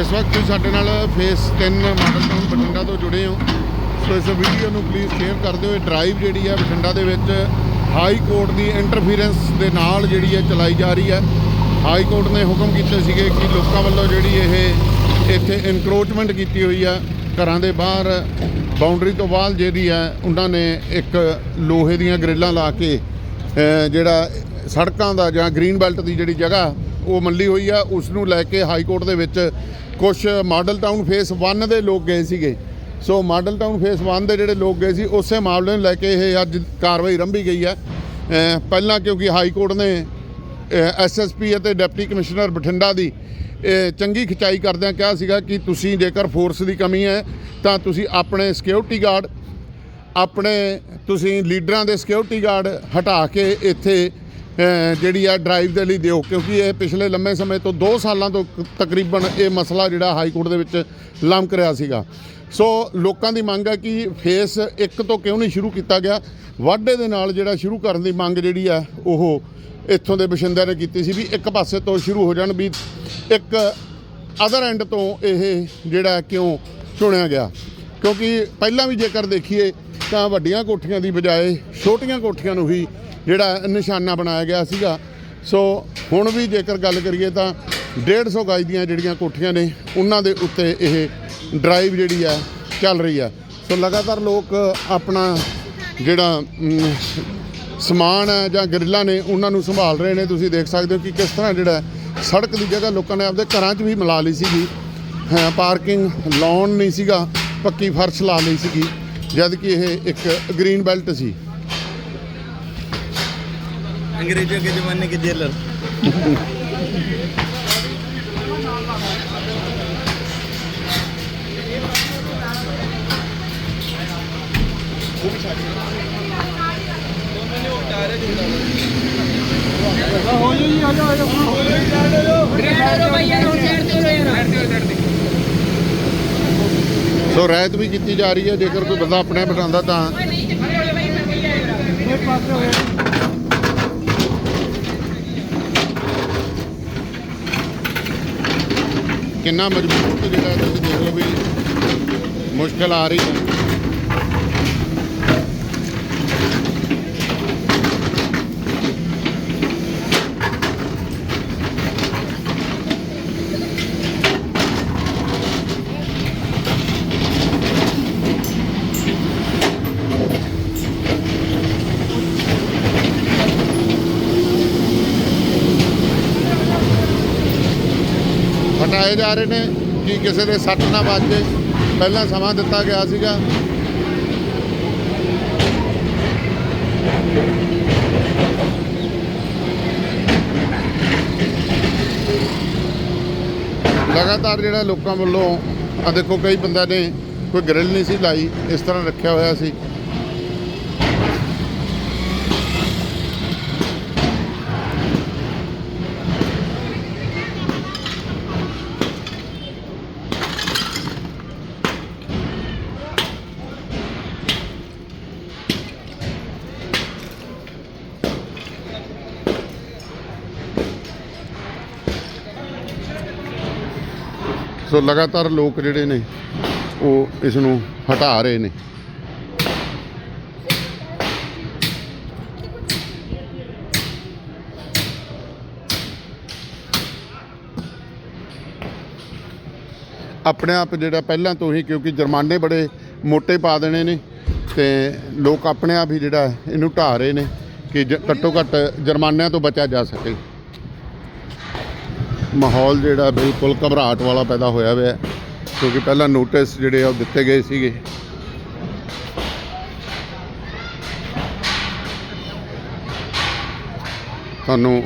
ਇਸ ਵਕਤ ਤੁਸੀਂ ਸਾਡੇ ਨਾਲ ਫੇਸ 3 ਮਾਡਲ ਟਾਊਨ ਬਠਿੰਡਾ ਤੋਂ ਜੁੜੇ ਹੋ। ਸੋ ਇਸ ਵੀਡੀਓ ਨੂੰ ਪਲੀਜ਼ ਸ਼ੇਅਰ ਕਰ ਦਿਓ। ਇਹ ਡਰਾਈਵ ਜਿਹੜੀ ਹੈ ਬਠਿੰਡਾ ਦੇ ਵਿੱਚ ਹਾਈ ਕੋਰਟ ਦੀ ਇੰਟਰਫੀਰੈਂਸ ਦੇ ਨਾਲ ਜਿਹੜੀ ਹੈ ਚਲਾਈ ਜਾ ਰਹੀ ਹੈ ਹਾਈ ਕੋਰਟ ਨੇ ਹੁਕਮ ਕੀਤੇ ਸੀਗੇ ਕਿ ਲੋਕਾਂ ਵੱਲੋਂ ਜਿਹੜੀ ਇਹ ਇੱਥੇ ਇਨਕਰੋਚਮੈਂਟ ਕੀਤੀ ਹੋਈ ਹੈ ਘਰਾਂ ਦੇ ਬਾਹਰ ਬਾਉਂਡਰੀ ਤੋਂ ਬਾਅਦ ਜਿਹੜੀ ਹੈ ਉਹਨਾਂ ਨੇ ਇੱਕ ਲੋਹੇ ਦੀਆਂ ਗ੍ਰਿਲਾਂ ਲਾ ਕੇ ਜਿਹੜਾ ਸੜਕਾਂ ਦਾ ਜਾਂ ਗ੍ਰੀਨ ਬੈਲਟ ਦੀ ਜਿਹੜੀ ਜਗ੍ਹਾ ਉਹ ਮੰਡੀ ਹੋਈ ਆ ਉਸ ਨੂੰ ਲੈ ਕੇ ਹਾਈ ਕੋਰਟ ਦੇ ਵਿੱਚ ਕੁਝ ਮਾਡਲ ਟਾਊਨ ਫੇਸ 1 ਦੇ ਲੋਕ ਗਏ ਸੀਗੇ। ਸੋ ਮਾਡਲ ਟਾਊਨ ਫੇਸ 1 ਦੇ ਜਿਹੜੇ ਲੋਕ ਗਏ ਸੀ, ਉਸੇ ਮਾਮਲੇ ਨੂੰ ਲੈ ਕੇ ਇਹ ਅੱਜ ਕਾਰਵਾਈ ਰੰਭੀ ਗਈ ਹੈ ਪਹਿਲਾਂ ਕਿਉਂਕਿ ਹਾਈ ਕੋਰਟ ਨੇ ਐਸਐਸਪੀ ਅਤੇ ਡਿਪਟੀ ਕਮਿਸ਼ਨਰ ਬਠਿੰਡਾ ਦੀ, ਇਹ ਚੰਗੀ ਖਿਚਾਈ ਕਰਦਿਆਂ ਕਿਹਾ ਸੀਗਾ ਕਿ ਤੁਸੀਂ ਜੇਕਰ ਫੋਰਸ ਦੀ ਕਮੀ ਹੈ, ਤਾਂ ਤੁਸੀਂ ਆਪਣੇ ਸਿਕਿਉਰਿਟੀ ਗਾਰਡ, ਆਪਣੇ ਤੁਸੀਂ ਲੀਡਰਾਂ ਦੇ ਸਿਕਿਉਰਿਟੀ ਗਾਰਡ ਹਟਾ ਕੇ ਇੱਥੇ ਜਿਹੜੀ ਆ ਡਰਾਈਵ ਦੇ ਲਈ ਦਿਓ, ਕਿਉਂਕਿ ਇਹ ਪਿਛਲੇ ਲੰਮੇ ਸਮੇਂ ਤੋਂ 2 ਸਾਲਾਂ ਤੋਂ ਤਕਰੀਬਨ ਇਹ ਮਸਲਾ ਜਿਹੜਾ ਹਾਈ ਕੋਰਟ ਦੇ ਵਿੱਚ ਲੰਮਕ ਰਿਹਾ ਸੀਗਾ। ਸੋ ਲੋਕਾਂ ਦੀ ਮੰਗ ਹੈ ਕਿ ਫੇਸ 1 ਤੋਂ ਕਿਉਂ ਨਹੀਂ ਸ਼ੁਰੂ ਕੀਤਾ ਗਿਆ? ਵਾਢੇ ਦੇ ਨਾਲ ਜਿਹੜਾ ਸ਼ੁਰੂ ਕਰਨ ਦੀ ਮੰਗ ਜਿਹੜੀ ਆ, ਉਹ ਇੱਥੋਂ ਦੇ ਬਸ਼ਿੰਦਿਆਂ ਨੇ ਕੀਤੀ ਸੀ ਵੀ ਇੱਕ ਪਾਸੇ ਤੋਂ ਸ਼ੁਰੂ ਹੋ ਜਾਣ ਵੀ ਇੱਕ ਅਦਰ ਐਂਡ ਤੋਂ ਇਹ ਜਿਹੜਾ ਕਿਉਂ ਚੁਣਿਆ ਗਿਆ? ਕਿਉਂਕਿ ਪਹਿਲਾਂ ਵੀ ਜੇਕਰ ਦੇਖੀਏ ਤਾਂ ਵੱਡੀਆਂ ਕੋਠੀਆਂ ਦੀ ਬਜਾਏ ਛੋਟੀਆਂ ਕੋਠੀਆਂ ਨੂੰ ਹੀ ਜਿਹੜਾ ਨਿਸ਼ਾਨਾ ਬਣਾਇਆ ਗਿਆ ਸੀਗਾ। ਸੋ ਹੁਣ ਵੀ ਜੇਕਰ ਗੱਲ ਕਰੀਏ ਤਾਂ 150 ਗਜ ਦੀਆਂ ਜਿਹੜੀਆਂ ਕੋਠੀਆਂ ਨੇ, ਉਹਨਾਂ ਦੇ ਉੱਤੇ ਇਹ ਡਰਾਈਵ ਜਿਹੜੀ ਆ, ਚੱਲ ਰਹੀ ਆ। ਸੋ ਲਗਾਤਾਰ ਲੋਕ ਆਪਣਾ ਜਿਹੜਾ ਸਮਾਨ ਹੈ ਜਾਂ ਗਰਿੱਲਾਂ ਨੇ, ਉਹਨਾਂ ਨੂੰ ਸੰਭਾਲ ਰਹੇ ਨੇ। ਤੁਸੀਂ ਦੇਖ ਸਕਦੇ ਹੋ ਕਿ ਕਿਸ ਤਰ੍ਹਾਂ ਜਿਹੜਾ ਸੜਕ ਦੀ ਜਗ੍ਹਾ ਲੋਕਾਂ ਨੇ ਆਪਦੇ ਘਰਾਂ 'ਚ ਵੀ ਮਿਲਾ ਲਈ ਸੀਗੀ। ਹਾਂ, ਪਾਰਕਿੰਗ ਲਾਉਣ ਨਹੀਂ ਸੀਗਾ, ਪੱਕੀ ਫਰਸ਼ ਲਾ ਲਈ ਸੀਗੀ, ਜਦ ਕਿ ਇਹ ਇੱਕ ਗ੍ਰੀਨ ਬੈਲਟ ਸੀ। अंग्रेजों के जमाने के जेलर ਸੋ ਰਹਿਤ ਵੀ ਕੀਤੀ ਜਾ ਰਹੀ ਹੈ ਜੇਕਰ ਕੋਈ ਬੰਦਾ ਆਪਣੇ ਬਿਠਾਉਂਦਾ ਤਾਂ ਕਿੰਨਾ ਮਜ਼ਬੂਤ ਜਿਹੜਾ ਤੁਸੀਂ ਦੇਖ ਲਓ ਵੀ ਮੁਸ਼ਕਲ ਆ ਰਹੀ ਹੈ। ਹਟਾਏ ਜਾ ਰਹੇ ਨੇ ਕਿ ਕਿਸੇ ਦੇ ਸੱਟ ਨਾ ਵੱਜੇ ਪਹਿਲਾਂ ਸਮਾਂ ਦਿੱਤਾ ਗਿਆ ਸੀਗਾ। ਲਗਾਤਾਰ ਜਿਹੜਾ ਲੋਕਾਂ ਵੱਲੋਂ ਆ ਦੇਖੋ ਕਈ ਬੰਦਿਆਂ ਨੇ ਕੋਈ ਗ੍ਰਿਲ ਨਹੀਂ ਸੀ ਲਾਈ, ਇਸ ਤਰ੍ਹਾਂ ਰੱਖਿਆ ਹੋਇਆ ਸੀ। ਸੋ ਲਗਾਤਾਰ ਲੋਕ ਜਿਹੜੇ ਨੇ, ਉਹ ਇਸ ਨੂੰ ਹਟਾ ਰਹੇ ਨੇ। ਆਪਣੇ ਆਪ ਜਿਹੜਾ ਪਹਿਲਾਂ ਤੋਂ ਹੀ, ਕਿਉਂਕਿ ਜੁਰਮਾਨੇ ਬੜੇ ਮੋਟੇ ਪਾ ਦੇਣੇ ਨੇ ਤੇ ਲੋਕ ਆਪਣੇ ਆਪ ਹੀ ਜਿਹੜਾ, ਇਹਨੂੰ ਢਾ ਰਹੇ ਨੇ ਕਿ ਜ- ਘੱਟੋ ਘੱਟ ਜੁਰਮਾਨਿਆਂ ਤੋਂ ਬਚਿਆ ਜਾ ਸਕੇ। ਮਾਹੌਲ ਜਿਹੜਾ ਬਿਲਕੁਲ ਘਬਰਾਹਟ ਵਾਲਾ ਪੈਦਾ ਹੋਇਆ ਹੋਇਆ ਹੈ, ਕਿਉਂਕਿ ਪਹਿਲਾਂ ਨੋਟਿਸ ਜਿਹੜੇ ਆ ਉਹ ਦਿੱਤੇ ਗਏ ਸੀਗੇ। ਤੁਹਾਨੂੰ